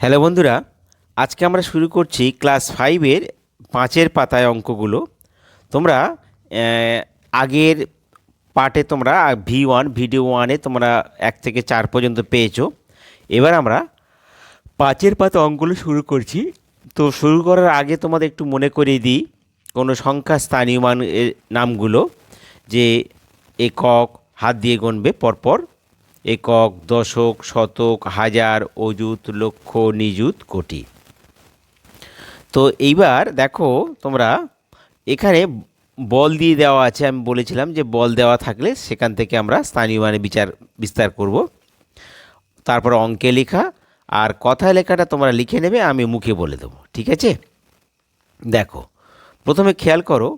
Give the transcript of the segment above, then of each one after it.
Hello বন্ধুরা, আজকে আমরা শুরু করছি ক্লাস ফাইভের পাঁচের পাতায় অঙ্কগুলো। তোমরা আগের পার্টে তোমরা ভি ওয়ান ভিডিও ওয়ানে তোমরা এক থেকে চার পর্যন্ত পেয়েছ। এবার আমরা পাঁচের পাতা অঙ্কগুলো শুরু করছি। তো শুরু করার আগে তোমাদের একটু মনে করিয়ে দিই কোনো সংখ্যা স্থানীয় মান নামগুলো, যে একক, হাত দিয়ে গুনবে, পরপর একক, দশক, শতক, হাজার, অযুত, লক্ষ, নিযুত, কোটি। তো এইবার দেখো তোমরা, এখানে বল দিয়ে দেওয়া আছে, আমি বলেছিলাম যে বল দেওয়া থাকলে সেখান থেকে আমরা স্থানীয় মানে বিচার, বিস্তার করব। তারপর অঙ্কে লেখা, আর কথায় লেখাটা তোমরা লিখে নেবে, আমি মুখে বলে দেবো, ঠিক আছে? দেখো, প্রথমে খেয়াল করো,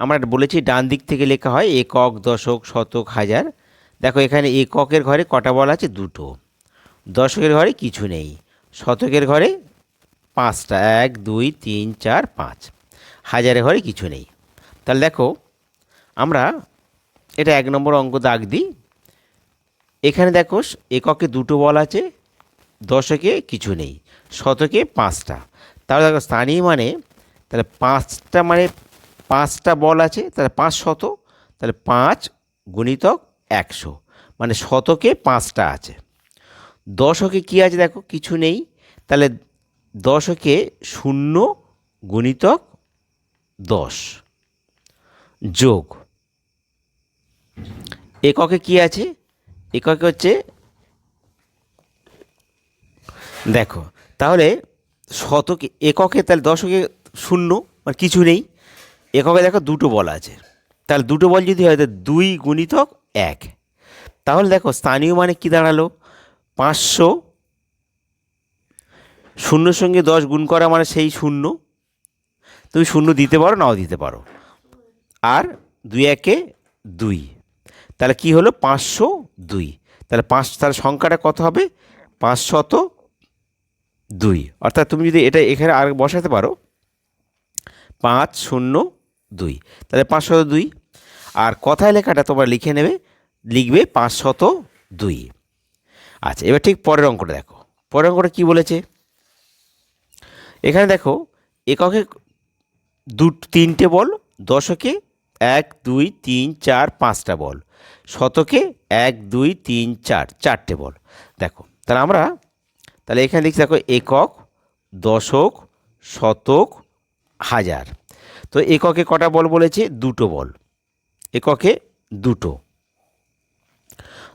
আমরা বলেছি ডান দিক থেকে লেখা হয় একক, দশক, শতক, হাজার। দেখো, এখানে এককের ঘরে কটা বল আছে? দুটো। দশকের ঘরে কিছু নেই। শতকের ঘরে পাঁচটা। এক, দুই, তিন, চার, পাঁচ। হাজারের ঘরে কিছু নেই। তাহলে দেখো, আমরা এটা এক নম্বর অঙ্ক দাগ দিই। এখানে দেখো, এককে দুটো বল আছে, দশকে কিছু নেই, শতকে পাঁচটা। তাহলে দেখো, স্থানীয় মানে তাহলে পাঁচটা মানে পাঁচটা বল আছে, তাহলে পাঁচ শত, তাহলে পাঁচ গুণিতক একশো। মানে শতকে পাঁচটা আছে। দশকে কী আছে দেখো? কিছু নেই। তাহলে দশকে শূন্য গুণিতক দশ। যোগ। এককে কি আছে? এককে হচ্ছে দেখো, তাহলে শতকে, এককে, তাহলে দশকে শূন্য মানে কিছু নেই। এককে দেখো দুটো বল আছে। তাহলে দুটো বল যদি হয় দুই গুণিতক এক। তাহলে দেখো, স্থানীয় মানে কি দাঁড়াল? পাঁচশো। শূন্যর সঙ্গে দশ গুণ করা মানে সেই শূন্য। তুমি শূন্য দিতে পারো, নাও দিতে পারো। আর দুই একে দুই। তাহলে কি হলো? পাঁচশো দুই। তাহলে পাঁচ, তাহলে সংখ্যাটা কত হবে? পাঁচশত দুই। অর্থাৎ তুমি যদি এটা এখানে আর বসাতে পারো, পাঁচ শূন্য দুই। তাহলে পাঁচশত দুই। আর কথায় লেখাটা তোমরা লিখে নেবে, লিখবে পাঁচশত দুই। আচ্ছা এবার ঠিক পরের অঙ্কটা দেখো। পরের অঙ্কটা কী বলেছে? এখানে দেখো, এককে দু, তিনটে বল, দশকে এক, দুই, তিন, চার, পাঁচটা বল। শতকে এক, দুই, তিন, চার, চারটে বল। দেখো, তাহলে আমরা, তাহলে এখানে লিখছি দেখো, একক, দশক, শতক, হাজার। তো এককে কটা বল বলেছে? দুটো বল। এককে দুটো।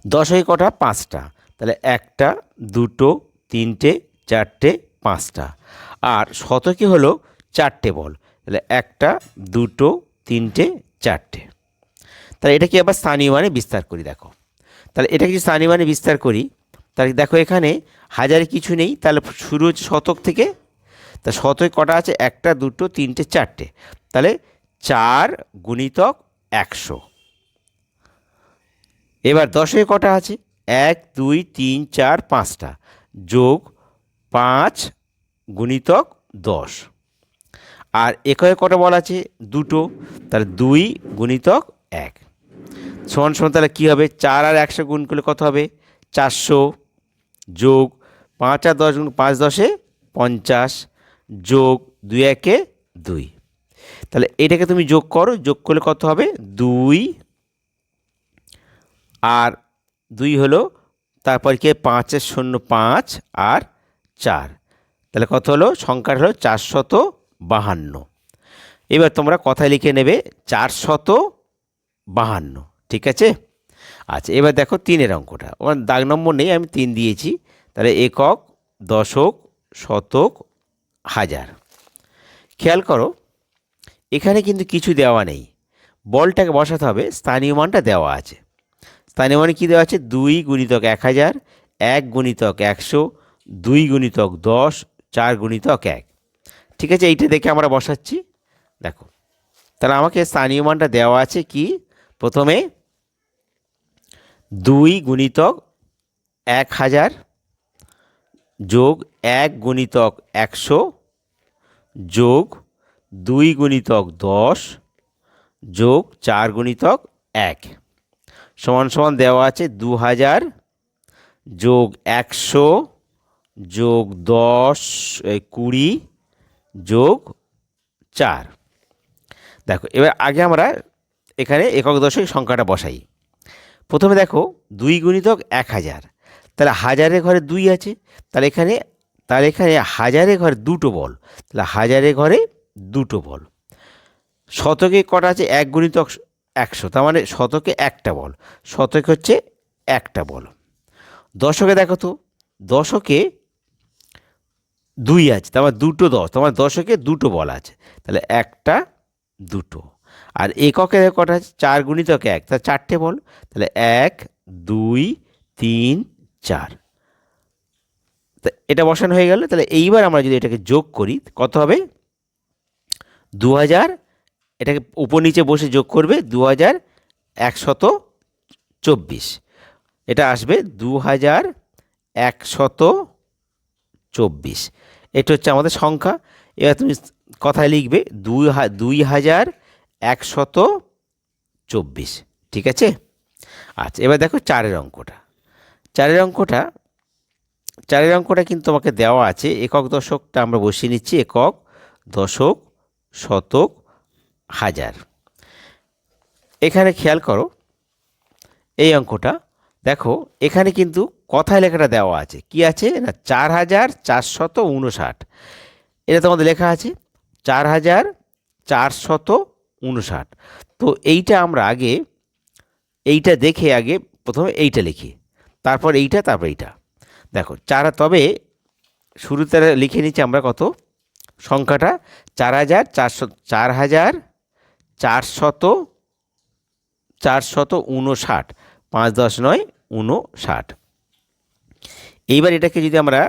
দশকে কটা? পাঁচটা। তাহলে একটা, দুটো, তিনটে, চারটে, পাঁচটা। আর শতকে হলো চারটে বল। তাহলে একটা, দুটো, তিনটে, চারটে। তাহলে এটাকে আবার স্থানীয় মানে বিস্তার করি, দেখো। তাহলে এটাকে যদি স্থানীয় মানে বিস্তার করি, তাহলে দেখো এখানে হাজারে কিছু নেই। তাহলে শুরু হচ্ছে শতক থেকে। তা শতকে কটা আছে? একটা, দুটো, তিনটে, চারটে। তাহলে চার গুণিতক একশো। এবার দশে কটা আছে? এক, দুই, তিন, চার, পাঁচটা। যোগ পাঁচ গুণিতক দশ। আর একয়ে কটা বল আছে? দুটো। তাহলে দুই গুণিতক এক। সমান সমান তাহলে কী হবে? চার আর একশো গুণ করলে কত হবে? চারশো। যোগ পাঁচ আর দশ গুণ পাঁচ দশে পঞ্চাশ। যোগ দুই একে দুই। তাহলে এটাকে তুমি যোগ করো, যোগ করলে কত হবে? দুই। আর দুই হলো, তারপর কি? পাঁচের শূন্য পাঁচ আর চার। তাহলে কত হলো? সংখ্যাটা হলো চারশত বাহান্ন এবার তোমরা কথায় লিখে নেবে চারশত বাহান্ন ঠিক আছে? আচ্ছা এবার দেখো তিনের অঙ্কটা। ওখানে দাগ নম্বর নেই, আমি তিন দিয়েছি। তাহলে একক, দশক, শতক, হাজার। খেয়াল করো এখানে কিন্তু কিছু দেওয়া নেই। বলটাকে বসাতে হবে, স্থানীয় মানটা দেওয়া আছে। স্থানীয় মানে কী দেওয়া আছে? দুই গুণিতক এক হাজার, এক গুণিতক একশো, দুই গুণিতক দশ, চার গুণিতক এক। ঠিক আছে, এইটা দেখে আমরা বসাচ্ছি। দেখো, তাহলে আমাকে স্থানীয় মানটা দেওয়া আছে কি? প্রথমে দুই গুণিতক এক হাজার যোগ এক গুণিতক একশো যোগ দুই গুণিতক দশ যোগ চার গুণিতক এক। সমান সমান দেওয়া আছে দু হাজার যোগ একশো যোগ দশ কুড়ি যোগ চার। দেখো, এবার আগে আমরা এখানে একক দশক সংখ্যাটা বসাই। প্রথমে দেখো, দুই গুণিতক এক হাজার তাহলে হাজারের ঘরে দুই আছে, তাহলে এখানে তাহলে এখানে হাজারে ঘরে দুটো বল। তাহলে হাজারে ঘরে দুটো বল। শতকে কটা আছে? এক গুণিতক একশো। তার মানে শতকে একটা বল। শতকে হচ্ছে একটা বল। দশকে দেখো তো, দশকে দুই আছে, তার মানে দুটো দশ। তোমার দশকে দুটো বল আছে। তাহলে একটা, দুটো। আর এককে কটা আছে? চার গুণিতক এক। তা চারটে বল। তাহলে এক, দুই, তিন, চার। তা এটা বসানো হয়ে গেল। তাহলে এইবার আমরা যদি এটাকে যোগ করি, কত হবে? দু হাজার এটাকে উপর নিচে বসে যোগ করবে দু হাজার একশত চব্বিশ। এটা আসবে দু হাজার একশত চব্বিশ। এটা হচ্ছে আমাদের সংখ্যা। এবার তুমি কথায় লিখবে দুই দুই হাজার একশত চব্বিশ। ঠিক আছে? আচ্ছা এবার দেখো চারের অঙ্কটা। চারের অঙ্কটা চারের অঙ্কটা কিন্তু তোমাকে দেওয়া আছে। একক দশকটা আমরা বসিয়ে নিচ্ছি, একক দশক শতক হাজার। এখানে খেয়াল করো, এই অঙ্কটা দেখো, এখানে কিন্তু কথায় লেখাটা দেওয়া আছে। কি আছে? না, চার হাজার চারশত উনষাট। এটা তোমাদের লেখা আছে, চার হাজার চারশত উনষাট। তো এইটা আমরা আগে, এইটা দেখে আগে প্রথমে এইটা লিখি। তারপর এইটা তারপর এইটা। দেখো, চার, তবে শুরুতে লিখে নিচ্ছি আমরা কত? সংখ্যাটা চার হাজার চারশো চার হাজার চারশত চারশত উনষাট পাঁচ দশ নয় উনষাট এইবার এটাকে যদি আমরা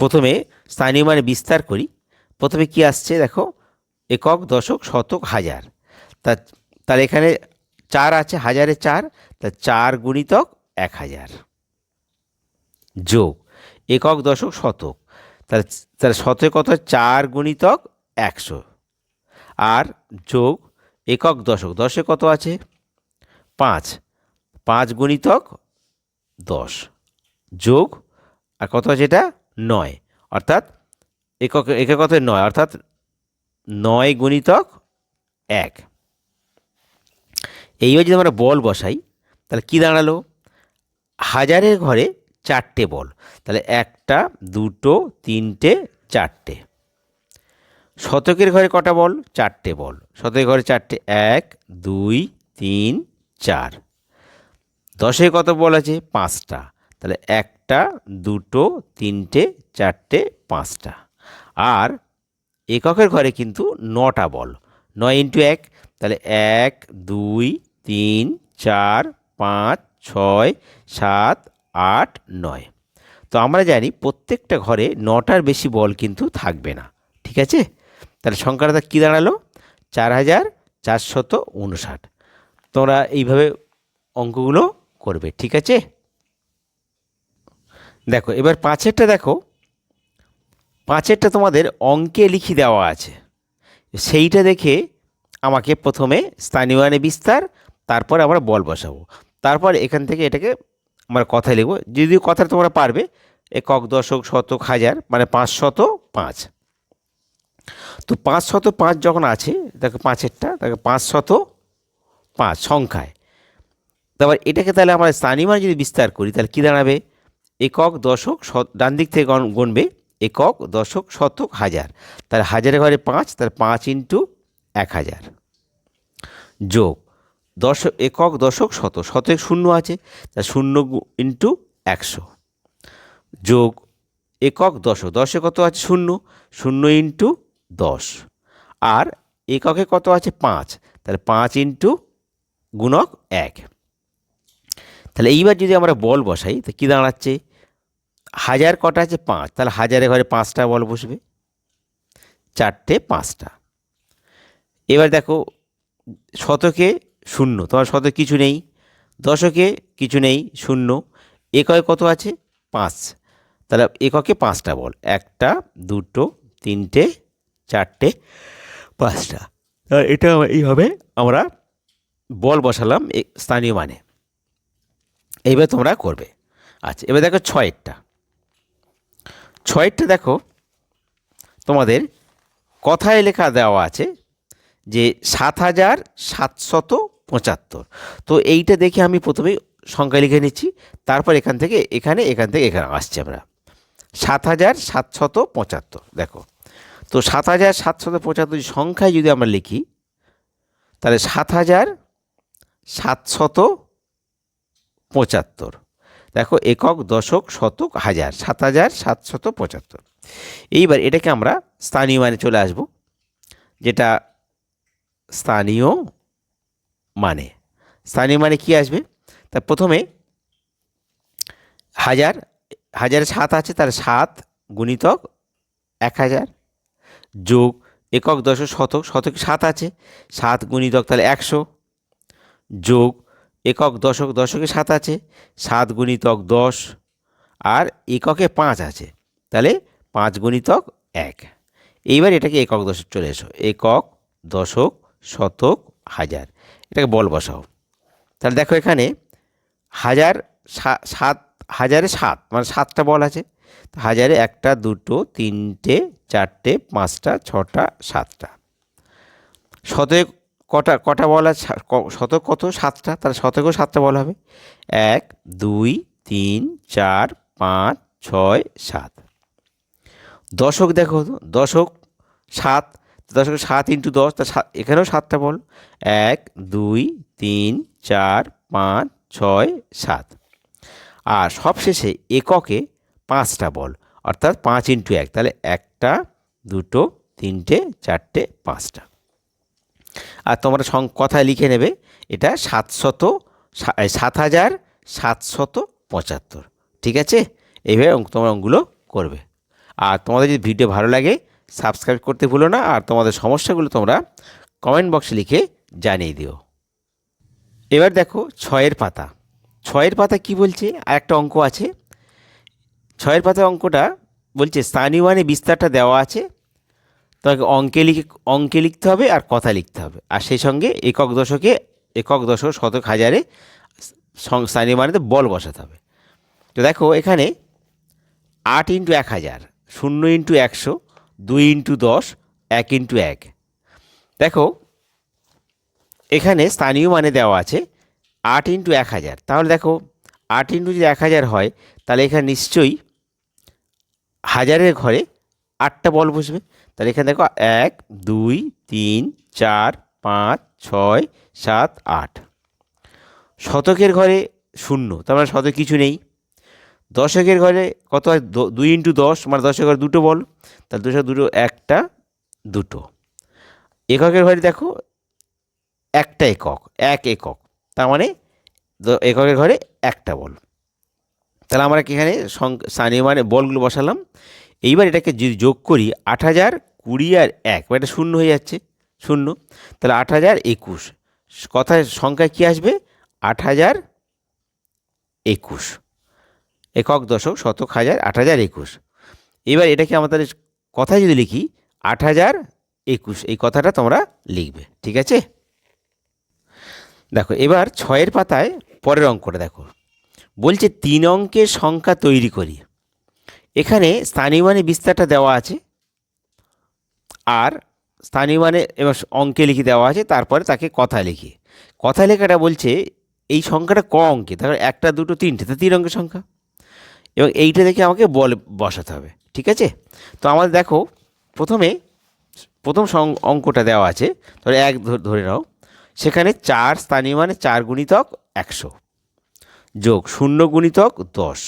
প্রথমে স্থানীয় মানে বিস্তার করি, প্রথমে কি আসছে দেখো, একক, দশক, শতক, হাজার। তা তার এখানে চার আছে, হাজারে চার, তা চার গুণিতক এক হাজার। যোগ, একক, দশক, শতক। তাহলে তাহলে শতক কত? চার গুণিতক একশো। আর যোগ একক দশক। দশে কত আছে? পাঁচ। পাঁচ গুণিতক দশ। যোগ, আর কত আছে এটা? নয়। অর্থাৎ একক একক কত নয়। অর্থাৎ নয় গুণিতক এক। এইবার যদি আমরা বল বসাই, তাহলে কী দাঁড়াল? হাজারের ঘরে চারটে বল। তাহলে একটা, দুটো, তিনটে, চারটে। শতকের ঘরে কটা বল? চারটে বল। শতকের ঘরে চারটে, এক, দুই, তিন, চার। দশে কত বল আছে? পাঁচটা। তাহলে একটা, দুটো, তিনটে, চারটে, পাঁচটা। আর এককের ঘরে কিন্তু নটা বল। নয় ইন্টু এক, তাহলে এক, দুই, তিন, চার, পাঁচ, ছয়, সাত আট, নয়। তো আমরা জানি প্রত্যেকটা ঘরে নটার বেশি বল কিন্তু থাকবে না। ঠিক আছে? তাহলে সংখ্যাটা কী দাঁড়াল? চার হাজার চারশত উনষাট। তোমরা এইভাবে অঙ্কগুলো করবে, ঠিক আছে? দেখো, এবার পাঁচেরটা দেখো। পাঁচেরটা তোমাদের অঙ্কে লিখি দেওয়া আছে। সেইটা দেখে আমাকে প্রথমে স্থানীয় মানে বিস্তার, তারপর আমরা বল বসাবো। তারপর এখান থেকে এটাকে আমরা কথায় লিখব। যদি কথা তোমরা পারবে, একক, দশক, শতক, হাজার মানে পাঁচশত পাঁচ। তো পাঁচশত পাঁচ যখন আছে, দেখো পাঁচেরটা, দেখো পাঁচশত পাঁচ সংখ্যায়। তারপর এটাকে তাহলে আমরা স্থানীয় মানে যদি বিস্তার করি, তাহলে কী দাঁড়াবে? একক, দশক, শত, ডান দিক থেকে গণবে একক, দশক, শতক, হাজার। তাহলে হাজারে ঘরে পাঁচ, তাহলে পাঁচ ইন্টু এক হাজার। যোগ। দশ একক দশক শত, শতক শূন্য আছে, তা শূন্য ইন্টু একশো। যোগ একক দশক, দশে কত আছে? শূন্য শূন্য ইন্টু দশ। আর এককে কত আছে? পাঁচ। তাহলে পাঁচ ইন্টু গুণক এক। তাহলে এইবার যদি আমরা বল বসাই, তো কী দাঁড়াচ্ছে? হাজার কটা আছে? পাঁচ। তাহলে হাজারের ঘরে পাঁচটা বল বসবে। চারটে পাঁচটা। এবার দেখো, শতকে শূন্য। তোমার শতকে কিছু নেই। দশকে কিছু নেই, শূন্য। এককে কত আছে? পাঁচ। তাহলে এককে পাঁচটা বল। একটা, দুটো, তিনটে, চারটে, পাঁচটা। এটা এইভাবে আমরা বল বসালাম স্থানীয় মানে। এইবার তোমরা করবে। আচ্ছা এবার দেখো ছয়েরটা। ছয়েরটা দেখো, তোমাদের কথায় লেখা দেওয়া আছে যে সাত হাজার সাতশত পঁচাত্তর। তো এইটা দেখে আমি প্রথমেই সংখ্যা লিখে নিচ্ছি, তারপর এখান থেকে, এখানে, এখান থেকে, এখানে আসছি আমরা। সাত হাজার সাতশত পঁচাত্তর, দেখো। তো সাত হাজার সাতশত পঁচাত্তর সংখ্যায় যদি আমরা লিখি, তাহলে সাত হাজার সাতশত পঁচাত্তর। দেখো, একক, দশক, শতক, হাজার। সাত হাজার সাতশত পঁচাত্তর। এইবার এটাকে আমরা স্থানীয় মানে চলে আসব, যেটা স্থানীয় মানে। স্থানীয় মানে কি আসবে? তা প্রথমে হাজার, হাজারে সাত আছে তার সাত গুণিতক এক হাজার যোগ একক দশক শতক শতক সাত আছে, সাত গুণিতক তাহলে একশো যোগ একক দশক, দশকে সাত আছে, সাত গুণিতক দশ আর এককে পাঁচ আছে, তাহলে পাঁচ গুণিতক এক। এইবার এটাকে একক দশক চলে এসো, একক দশক শতক হাজার। এটাকে বল বসাও। তাহলে দেখো এখানে হাজার সাত, হাজারে সাত মানে সাতটা বল আছে। হাজারে একটা, দুটো, তিনটে, চারটে, পাঁচটা, ছটা, সাতটা। শতক কটা কটা বল আছে? শতক কত? সাতটা। তাহলে শতকেও সাতটা বল হবে। এক, দুই, তিন, চার, পাঁচ, ছয়, সাত। দশক দেখো দশক সাত দশক সাত ইন্টু দশ তা সাত, এখানেও সাতটা বল। এক, দুই, তিন, চার, পাঁচ, ছয়, সাত। আর সবশেষে এককে পাঁচটা বল, অর্থাৎ পাঁচ ইন্টু এক। তাহলে একটা, দুটো, তিনটে, চারটে, পাঁচটা। আর তোমরা সং কথায় লিখে নেবে, এটা সাতশত সাত হাজার সাতশত পঁচাত্তর। ঠিক আছে? এইভাবে তোমরা অঙ্কগুলো করবে। আর তোমাদের যদি ভিডিও ভালো লাগে সাবস্ক্রাইব করতে ভুলো না আর তোমাদের সমস্যাগুলো তোমরা কমেন্ট বক্সে লিখে জানিয়ে দিও। এবার দেখো ছয়ের পাতা। ছয়ের পাতা কি বলছে? আর একটা অঙ্ক আছে। ছয়ের পাতা অঙ্কটা বলছে, স্থানীয় মানে বিস্তারটা দেওয়া আছে। তোমাকে অঙ্কে লিখে, অঙ্কে লিখতে হবে আর কথা লিখতে হবে। আর সেই সঙ্গে একক দশকে, একক দশক শতক হাজারে স্থানীয় মানেতে বল বসাতে হবে। তো দেখো এখানে আট ইন্টু এক হাজার, শূন্য ইন্টু একশো দুই ইন্টু দশ, এক ইন্টু এক। দেখো, এখানে স্থানীয় মানে দেওয়া আছে আট ইন্টু এক হাজার। তাহলে দেখো, আট ইন্টু যদি এক হাজার হয়, তাহলে এখানে নিশ্চয়ই হাজারের ঘরে আটটা বল বসবে। তাহলে এখানে দেখো, এক, দুই, তিন, চার, পাঁচ, ছয়, সাত, আট। শতকের ঘরে শূন্য, তার মানে শতক কিছু নেই। দশকের ঘরে কত হয়? দুই ইন্টু দশ মানে দশের ঘরে দুটো বল, তাহলে দুশো দুটো, একটা, দুটো। এককের ঘরে দেখো, একটা একক, এক একক, তার মানে এককের ঘরে একটা বল। তাহলে আমরা এখানে স্থানীয় মানে বলগুলো বসালাম। এইবার এটাকে যদি যোগ করি আট হাজার কুড়ি আর এক বা এটা শূন্য হয়ে যাচ্ছে, শূন্য। তাহলে আট হাজার একুশ, কথায় সংখ্যায় কী আসবে? আট হাজার একুশ। একক দশক শতক হাজার, আট হাজার একুশ। এবার এটাকে আমাদের কথায় যদি লিখি, আট হাজার একুশ, এই কথাটা তোমরা লিখবে, ঠিক আছে? দেখো, এবার ছয়ের পাতায় পরের অঙ্কটা দেখো। বলছে, তিন অঙ্কের সংখ্যা তৈরি করি। এখানে স্থানীয় মানে বিস্তারটা দেওয়া আছে, আর স্থানীয় মানে এবার অঙ্কে লিখে দেওয়া আছে, তারপরে তাকে কথা লিখি। কথা লেখাটা বলছে, এই সংখ্যাটা ক অঙ্কে? তারপরে একটা, দুটো, তিনটে, তো তিন অঙ্কের সংখ্যা। এবং এইটা দেখে আমাকে বল, বসাতে হবে, ঠিক আছে? তো আমাদের দেখো, প্রথমে প্রথম অঙ্কটা দেওয়া আছে, ধরে এক ধরে নাও, সেখানে চার স্থানীয় মানে চার গুণিতক একশো, যোগ শূন্য গুণিতক দশ,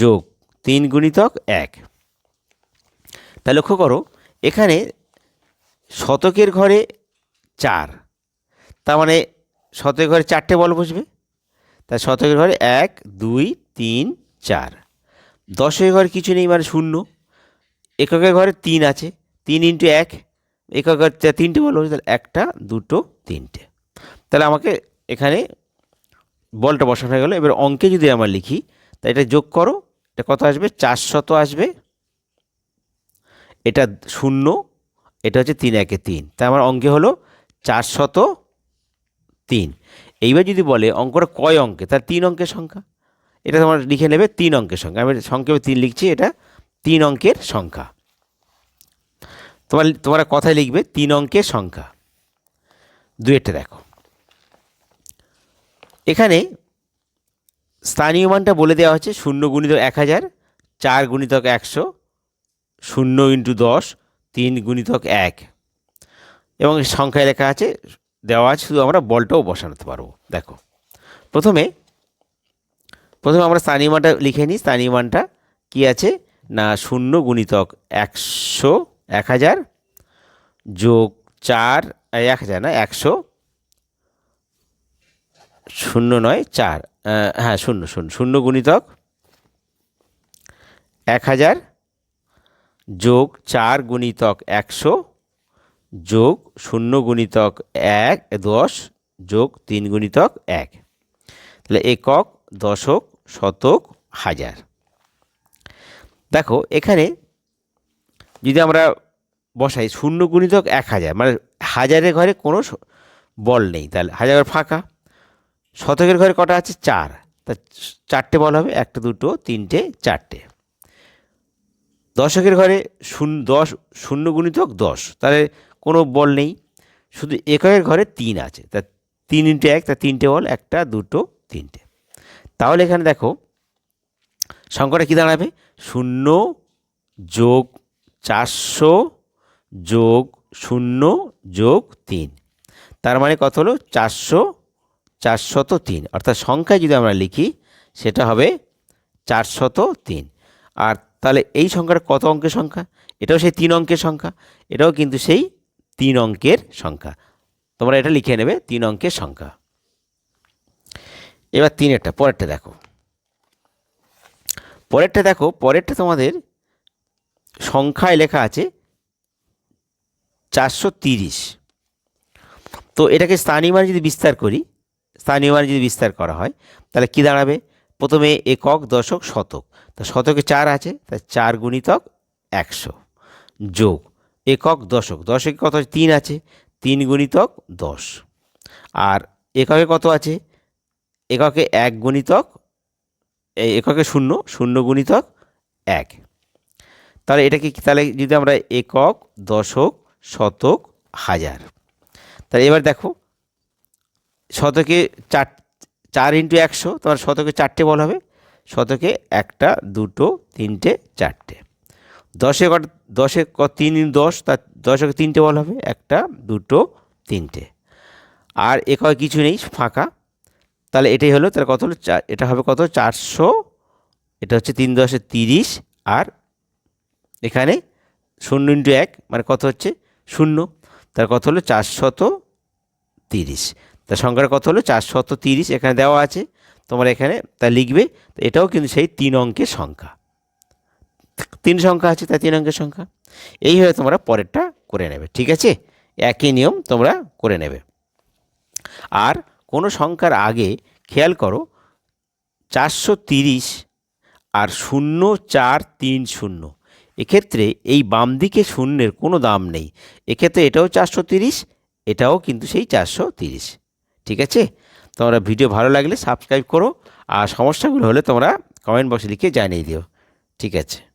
যোগ তিন গুণিতক এক। তা লক্ষ্য করো, এখানে শতকের ঘরে চার, তার মানে শতকের ঘরে চারটে বল বসবে, তা শতকের ঘরে এক, দুই, তিন চার। দশের ঘরে কিছু নেই মানে শূন্য। এককের ঘরে তিন আছে। তিন ইন্টু এক একক তিনটে বল বসবে তাহলে একটা, দুটো, তিনটে। তাহলে আমাকে এখানে বলটা বসানো হয়ে গেলো। এবার অঙ্কে যদি আমরা লিখি তা এটা যোগ করো, এটা কত আসবে? চারশত আসবে। এটা শূন্য, এটা হচ্ছে তিন একে তিন। তা আমার অঙ্কে হলো চারশত তিন। এইবার যদি বলে অঙ্কটা কয় অঙ্কে তার তিন অঙ্কের সংখ্যা। এটা তোমার লিখে নেবে তিন অঙ্কের সংখ্যা। আমি সংক্ষেপে তিন লিখছি, এটা তিন অঙ্কের সংখ্যা। তোমার তোমরা কথায় লিখবে তিন অঙ্কের সংখ্যা। দুয়েরটা দেখো। এখানে স্থানীয় মানটা বলে দেওয়া হচ্ছে শূন্য গুণিতক এক হাজার, চার গুণিতক একশো, শূন্য ইন্টু দশ, তিন গুণিতক এক। এবং সংখ্যায় লেখা আছে, দেওয়া আছে, শুধু আমরা বলটাও বসাতে পারব। দেখো। প্রথমে প্রথমে আমরা স্থানীয় মানটা লিখে নিই। স্থানীয় মানটা কী আছে? না, শূন্য গুণিতক একশো, এক হাজার যোগ চার এক হাজার না, একশো শূন্য নয়, চার। হ্যাঁ শূন্য শূন্য শূন্য গুণিতক এক হাজার যোগ চার গুণিতক একশো যোগ শূন্য গুণিতক এক, দশ যোগ তিন গুণিতক এক। তাহলে একক দশক শতক হাজার। দেখো, এখানে যদি আমরা বসাই শূন্য গুণিতক এক হাজার মানে হাজারের ঘরে কোনো বল নেই, তাহলে হাজার ফাঁকা। শতকের ঘরে কটা আছে? চার। তা চারটে বল হবে, একটা, দুটো, তিনটে, চারটে। দশকের ঘরে শূন্য, দশ, শূন্য গুণিতক দশ, তাহলে কোনো বল নেই। শুধু এককের ঘরে তিন আছে, তা তিন ইন্টু এক, তা তিনটে বল, একটা, দুটো, তিনটে। তাহলে এখানে দেখো, সংখ্যাটা কী দাঁড়াবে? শূন্য যোগ চারশো যোগ শূন্য যোগ তিন। তার মানে কত হলো? চারশো, চারশত তিন। অর্থাৎ সংখ্যায় যদি আমরা লিখি, সেটা হবে চারশত তিন। আর তাহলে এই সংখ্যাটা কত অঙ্কের সংখ্যা? এটাও সেই তিন অঙ্কের সংখ্যা, এটাও কিন্তু সেই তিন অঙ্কের সংখ্যা। তোমরা এটা লিখে নেবে, তিন অঙ্কের সংখ্যা। এবার তিনেরটা, পরেরটা দেখো। পরেরটা দেখো, পরেরটা তোমাদের সংখ্যায় লেখা আছে চারশো তিরিশ। তো এটাকে স্থানীয় মান যদি বিস্তার করি, স্থানীয় মান যদি বিস্তার করা হয়, তাহলে কি দাঁড়াবে? প্রথমে একক, দশক, শতক। তা শতকে চার আছে তা চার গুণিতক একশো। যোগ, একক, দশক। দশকে কত তিন আছে, তিন গুণিতক দশ। আর এককে কত আছে? এককে এক গুণিতক, এই এককে শূন্য শূন্য গুণিতক এক। তাহলে এটা কি, তাহলে যদি আমরা একক, দশক, শতক, হাজার, তাহলে এবার দেখো, শতকে চার চার ইন্টু একশো, তোমার শতকে চারটে বল হবে, শতকে একটা, দুটো, তিনটে, চারটে। দশে কত দশে ক, তিন দশ, তার দশকে তিনটে বল হবে, একটা, দুটো, তিনটে। আর একক কিছু নেই, ফাঁকা। তাহলে এটাই হলো, তাহলে কত হলো? এটা হবে কত? চারশো, এটা হচ্ছে তিন দশে তিরিশ, আর এখানে শূন্য ইন্টু এক মানে কত হচ্ছে? শূন্য। তার কত হলো? চারশত তিরিশ। তার সংখ্যাটা কত হলো? চারশত তিরিশ এখানে দেওয়া আছে। তোমরা এখানে তা লিখবে, তো এটাও কিন্তু সেই তিন অঙ্কের সংখ্যা। তিন সংখ্যা আছে তাই তিন অঙ্কের সংখ্যা। এইভাবে তোমরা পরেরটা করে নেবে, ঠিক আছে? একই নিয়ম তোমরা করে নেবে। আর কোনো সংখ্যার আগে খেয়াল করো, চারশো তিরিশ আর শূন্য চার তিন শূন্য। এক্ষেত্রে এই বাম দিকে শূন্যের কোনো দাম নেই। এক্ষেত্রে এটাও চারশো তিরিশ, এটাও কিন্তু সেই চারশো তিরিশ। ঠিক আছে? তোমরা ভিডিও ভালো লাগলে সাবস্ক্রাইব করো আর সমস্যাগুলো হলে তোমরা কমেন্ট বক্সে লিখে জানিয়ে দিও। ঠিক আছে?